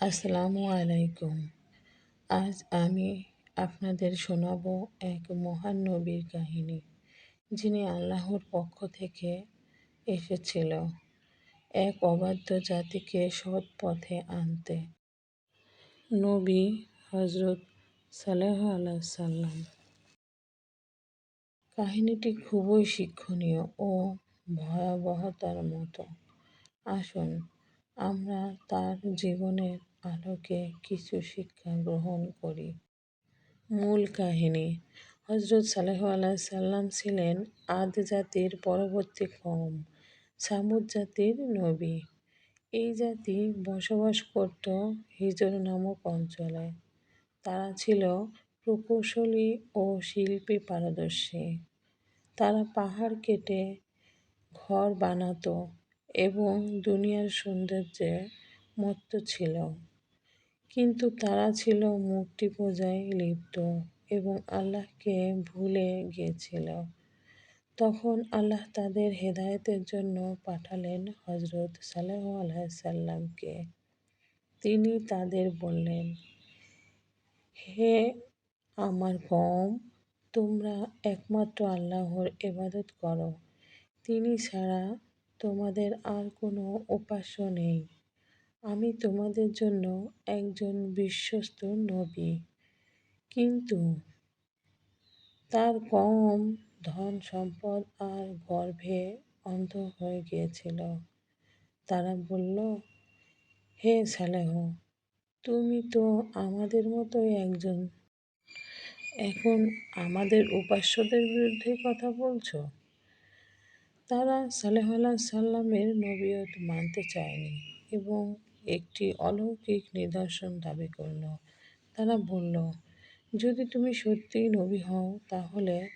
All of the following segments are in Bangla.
আসসালামু আলাইকুম। আজ আমি আপনাদের শোনাব এক মহান নবীর কাহিনী, যিনি আল্লাহর পক্ষ থেকে এসেছিল এক অবাধ্য জাতিকে সৎ পথে আনতে। নবী হজরত সালেহ আল্লাহ সাল্লাম কাহিনীটি খুবই শিক্ষণীয় ও ভয়াবহতার মতো। আসুন আমরা তার জীবনের আলোকে কিছু শিক্ষা গ্রহণ করি। মূল কাহিনী। হজরত সালেহ আল্লাহ সাল্লাম ছিলেন আদ জাতির পরবর্তী কম সামুদ জাতির নবী। এই জাতি বসবাস করত হিজর নামক অঞ্চলে। তারা ছিল প্রকৌশলী ও শিল্পী পারদর্শী। তারা পাহাড় কেটে ঘর বানাতো। এবং দুনিয়ার সৌন্দর্যে মত্ত ছিল। কিন্তু তারা ছিল মূর্তি পূজায় লিপ্ত এবং আল্লাহকে ভুলে গিয়েছিল। তখন আল্লাহ তাদের হেদায়তের জন্য পাঠালেন হজরত সাল্লাহ আলাইসাল্লামকে তিনি তাদের বললেন, হে আমার কম তোমরা একমাত্র আল্লাহর এবাদত করো। তিনি ছাড়া তোমাদের আর কোনো উপাস্য নেই। আমি তোমাদের জন্য একজন বিশ্বস্ত নবী। কিন্তু তার কম ধন সম্পদ আর গর্ভে অন্ধ হয়ে গিয়েছিল। তারা বলল, হে সালেহ, তুমি তো আমাদের মতোই একজন। এখন আমাদের উপাস্যদের বিরুদ্ধে কথা বলছো? তারা সালেহ সাল্লামের নবীয়ত মানতে চায়নি এবং একটি অলৌকিক নিদর্শন দাবি করল। তারা বলল, যদি তুমি সত্যিই নবী হও, তাহলে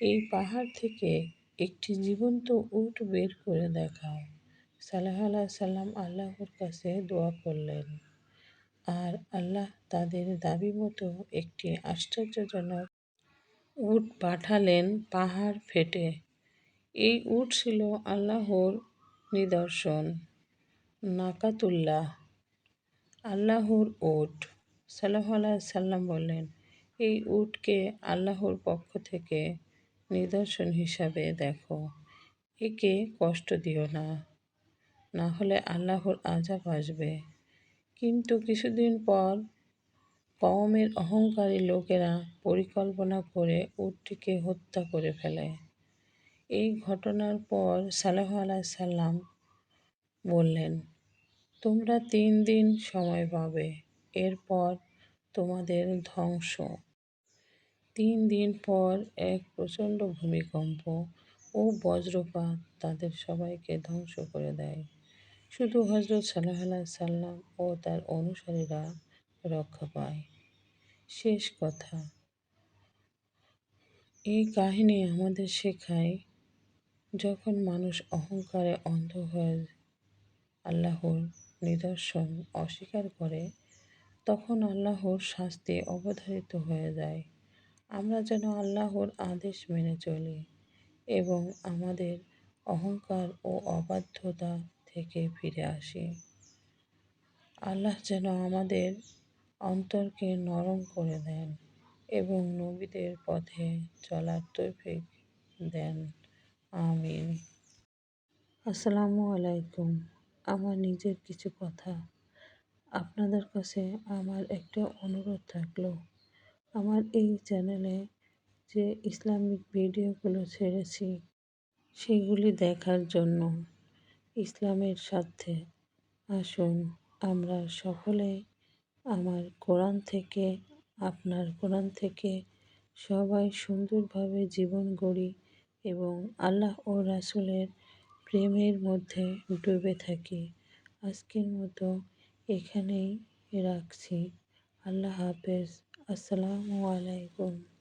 এই পাহাড় থেকে একটি জীবন্ত উট বের করে দেখাও। সালাহ আল্লাহ সাল্লাম আল্লাহর কাছে দোয়া করলেন। আর আল্লাহ তাদের দাবি মতো একটি আশ্চর্যজনক উট পাঠালেন পাহাড় ফেটে। এই উট ছিল আল্লাহর নিদর্শন, নাকাতুল্লাহ। আল্লাহর উট। সাল্লাহ সাল্লাম বললেন, এই উটকে আল্লাহর পক্ষ থেকে নিদর্শন হিসাবে দেখো। একে কষ্ট দিও না। না হলে আল্লাহর আজাব আসবে। কিন্তু কিছুদিন পর কওমের অহংকারী লোকেরা পরিকল্পনা করে উটটিকে হত্যা করে ফেলে। এই ঘটনার পর সালাহ সাল্লাম বললেন, তোমরা তিন দিন সময় পাবে, এরপর তোমাদের ধ্বংস। তিন দিন পর এক প্রচণ্ড ভূমিকম্প ও বজ্রপাত তাদের সবাইকে ধ্বংস করে দেয়। শুধু হজরত সাল্লাহ সাল্লাম ও তার অনুসারীরা রক্ষা পায়। শেষ কথা। এই কাহিনী আমাদের শেখায় যখন মানুষ অহংকারে অন্ধ হয়ে আল্লাহর নিদর্শন অস্বীকার করে, তখন আল্লাহর শাস্তি অবধারিত হয়ে যায়। আমরা যেন আল্লাহর আদেশ মেনে চলি এবং আমাদের অহংকার ও অবাধ্যতা থেকে ফিরে আসি। আল্লাহ যেন আমাদের অন্তরকে নরম করে দেন এবং নবীদের পথে চলার তৌফিক দেন। আমিন। আসসালামু আলাইকুম। আমার নিজের কিছু কথা। আপনাদের কাছে আমার একটা অনুরোধ থাকল। আমার এই চ্যানেলে যে ইসলামিক ভিডিওগুলো ছেড়েছি, সেগুলি দেখার জন্য ইসলামের সাথে আসুন। আমরা সকলে আমার কোরআন থেকে, আপনার কোরআন থেকে সবাই সুন্দরভাবে জীবন গড়ি এবং আল্লাহ ও রাসুলের প্রেমের মধ্যে ডুবে থাকি। আজকের মতো এখানেই রাখছি। আল্লাহ হাফেজ। আসসালামু আলাইকুম।